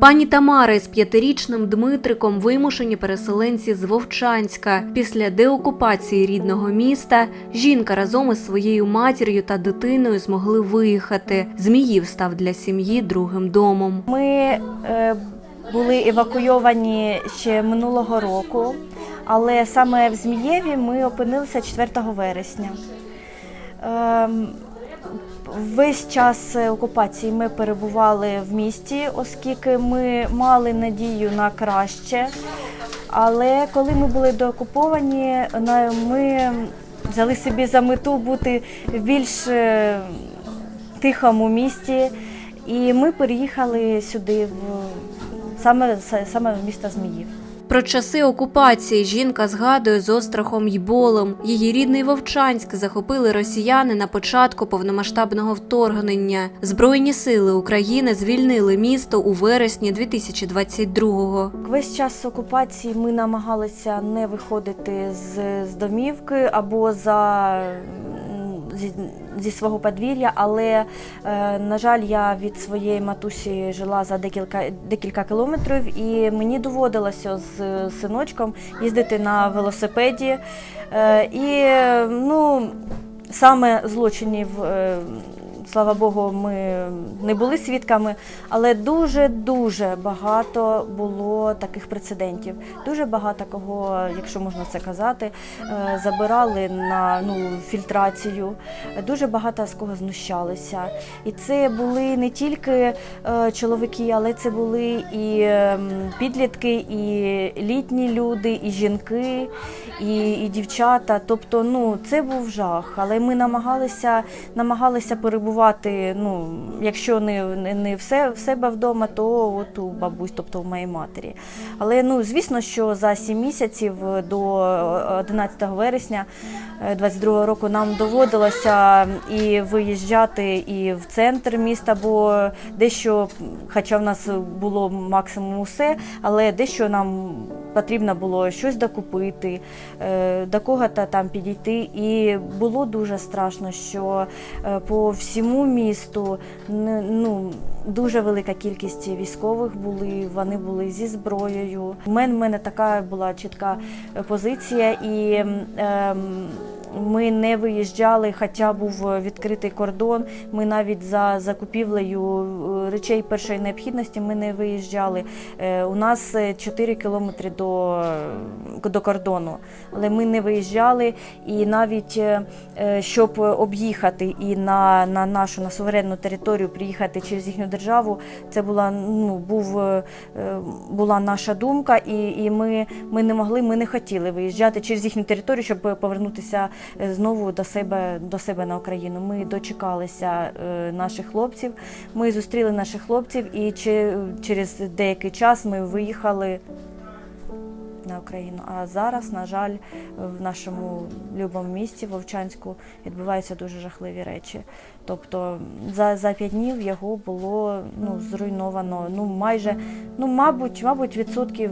Пані Тамара із п'ятирічним Дмитриком вимушені переселенці з Вовчанська. Після деокупації рідного міста жінка разом із своєю матір'ю та дитиною змогли виїхати. Зміїв став для сім'ї другим домом. Ми е, були евакуйовані ще минулого року, але саме в Змієві ми опинилися 4 вересня. Ем, Весь час окупації ми перебували в місті, оскільки ми мали надію на краще. Але коли ми були доокуповані, ми взяли собі за мету бути в більш е, тихому місті, і ми переїхали сюди, саме, саме в місто Зміїв. Про часи окупації жінка згадує з острахом й болем. Її рідний Вовчанськ захопили росіяни на початку повномасштабного вторгнення. Збройні сили України звільнили місто у вересні 2022-го. Весь час окупації ми намагалися не виходити з, з домівки або за, зі, зі свого подвір'я, але, е, на жаль, я від своєї матусі жила за декілька, декілька кілометрів, і мені доводилося з синочком їздити на велосипеді. Е, і е, ну, саме злочинів. Слава Богу, ми не були свідками, але дуже дуже багато було таких прецедентів. Дуже багато кого, якщо можна це казати, е, забирали на ну, фільтрацію. Дуже багато з кого знущалися. І це були не тільки е, чоловіки, але це були і ем, підлітки, і літні люди, і жінки, і, і дівчата. Тобто, ну це був жах. Але ми намагалися намагалися перебувати. Ну, якщо не, не, все в себе вдома, то от у бабусь, тобто у моєї матері. Але ну звісно, що за 7 місяців до 11 вересня 22 року нам доводилося і виїжджати і в центр міста, бо дещо, хоча в нас було максимум усе, але дещо нам потрібно було щось докупити, е, до кого-то там підійти. І було дуже страшно, що е, по всьому місту ну, дуже велика кількість військових були, вони були зі зброєю. У мене, в мене така була чітка е, позиція, і ем, ми не виїжджали, хоча був відкритий кордон. Ми навіть за закупівлею речей першої необхідності ми не виїжджали. Е, У нас е, 4 кілометри до, е, до кордону, але ми не виїжджали. І навіть е, е, щоб об'їхати і на, на нашу на суверенну територію приїхати через їхню державу, це була ну був е, е, була наша думка, і, і ми, ми не могли, ми не хотіли виїжджати через їхню територію, щоб повернутися е, знову до себе до себе на Україну. Ми дочекалися е, наших хлопців. Ми зустріли наших хлопців, і че- через деякий час ми виїхали на Україну. А зараз, на жаль, в нашому любому місті Вовчанську відбуваються дуже жахливі речі. Тобто за, за п'ять днів його було ну, зруйновано ну майже, ну мабуть, мабуть, відсотків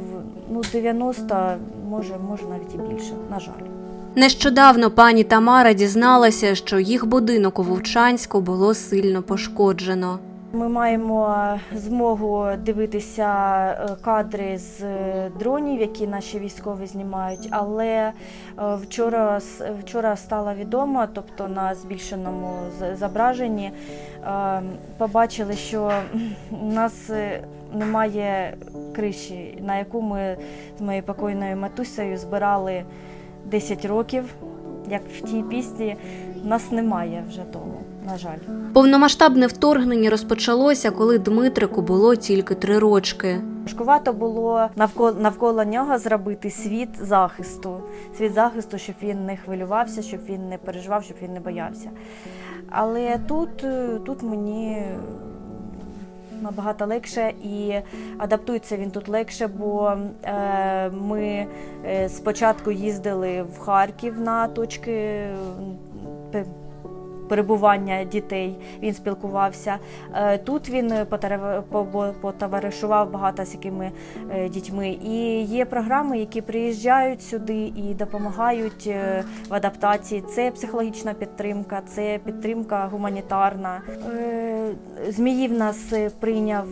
ну 90, може, може навіть і більше, на жаль. Нещодавно пані Тамара дізналася, що їх будинок у Вовчанську було сильно пошкоджено. Ми маємо змогу дивитися е, кадри з е, дронів, які наші військові знімають. Але е, вчора, вчора стало відомо, тобто на збільшеному зображенні, побачили, що у нас немає криші, на яку ми з моєю покойною матусею збирали 10 років. Як в тій пісні, у нас немає вже дому, на жаль. Повномасштабне вторгнення розпочалося, коли Дмитрику було тільки три рочки. Важкувато було навколо, навколо нього зробити світ захисту, світ захисту, щоб він не хвилювався, щоб він не переживав, щоб він не боявся. Але тут, е, тут мені набагато легше і адаптується він тут легше, бо е, ми е, спочатку їздили в Харків на точки. Перебування дітей. Він спілкувався. Е, Тут він потоваришував багато з якими е, дітьми. І є програми, які приїжджають сюди і допомагають е, в адаптації. Це психологічна підтримка, це підтримка гуманітарна. Зміїв нас прийняв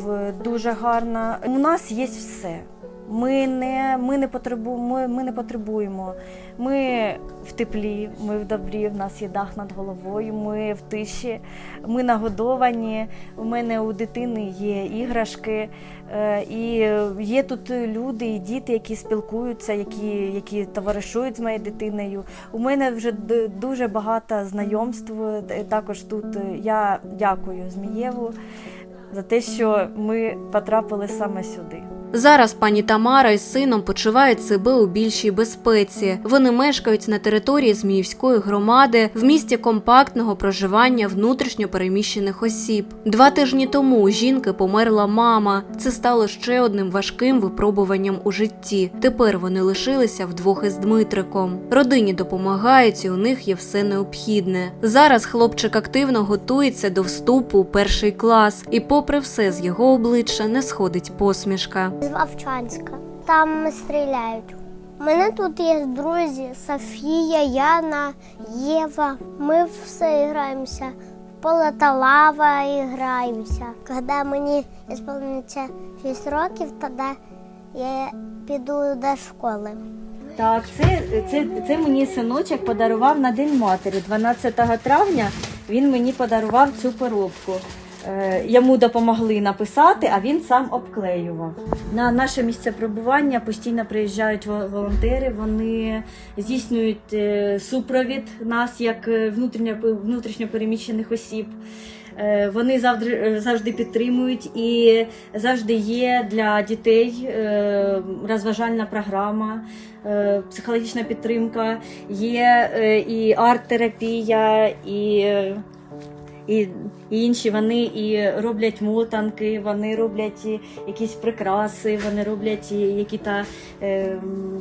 дуже гарно. У нас є все. Ми не, ми, не потребу, ми, ми не потребуємо. Ми в теплі, ми в добрі, в нас є дах над головою, ми в тиші, ми нагодовані. У мене у дитини є іграшки, е, і є тут люди і діти, які спілкуються, які, які товаришують з моєю дитиною. У мене вже дуже багато знайомств. е, Також тут я дякую Змієву за те, що ми потрапили саме сюди. Зараз пані Тамара із сином почувають себе у більшій безпеці. Вони мешкають на території Зміївської громади в місті компактного проживання внутрішньо переміщених осіб. Два тижні тому у жінки померла мама. Це стало ще одним важким випробуванням у житті. Тепер вони лишилися вдвох із Дмитриком. Родині допомагають, і у них є все необхідне. Зараз хлопчик активно готується до вступу у перший клас, і, попри все, з його обличчя не сходить посмішка. З Вовчанська. Там стріляють. У мене тут є друзі Софія, Яна, Єва. Ми все граємося. В полотолава граємося. Коли мені сповниться 6 років, тоді я піду до школи. Так, це, це, це мені синочок подарував на День матері. 12 травня він мені подарував цю коробку. Е, Йому допомогли написати, а він сам обклеював. На наше місце перебування постійно приїжджають волонтери. Вони здійснюють е, супровід нас як е, внутрішньо, переміщених осіб. Вони завжди, завжди підтримують і завжди є для дітей розважальна програма, психологічна підтримка, є і арт-терапія, і, і, інші. Вони і роблять мотанки, вони роблять якісь прикраси, вони роблять які-то. Е, м,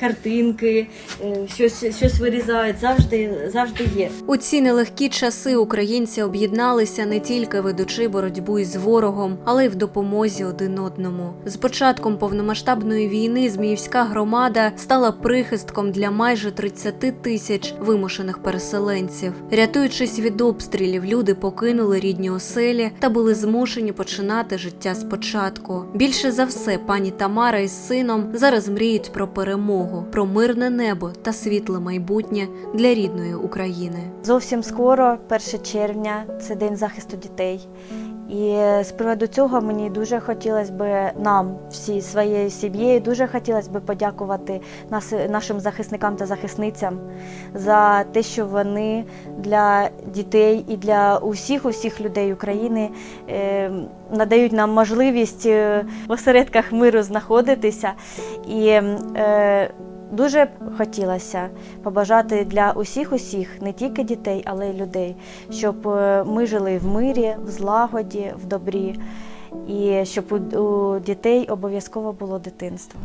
Картинки, е, щось, щось вирізають, завжди, завжди є. У ці нелегкі часи українці об'єдналися не тільки ведучи боротьбу із ворогом, але й в допомозі один одному. З початком повномасштабної війни Зміївська громада стала прихистком для майже 30 тисяч вимушених переселенців. Рятуючись від обстрілів, люди покинули рідні оселі та були змушені починати життя спочатку. Більше за все, пані Тамара із сином зараз мріють про перемогу, про мирне небо та світле майбутнє для рідної України. Зовсім скоро, 1 червня, це день захисту дітей. І з приводу цього мені дуже хотілося б нам, всі своєю сім'єю, дуже хотілося б подякувати нас, нашим захисникам та захисницям за те, що вони для дітей і для усіх усіх людей України е, надають нам можливість е, в осередках миру знаходитися. І е, дуже хотілося побажати для усіх усіх, не тільки дітей, але й людей, щоб е, ми жили в мирі, в злагоді, в добрі, і щоб у дітей обов'язково було дитинство.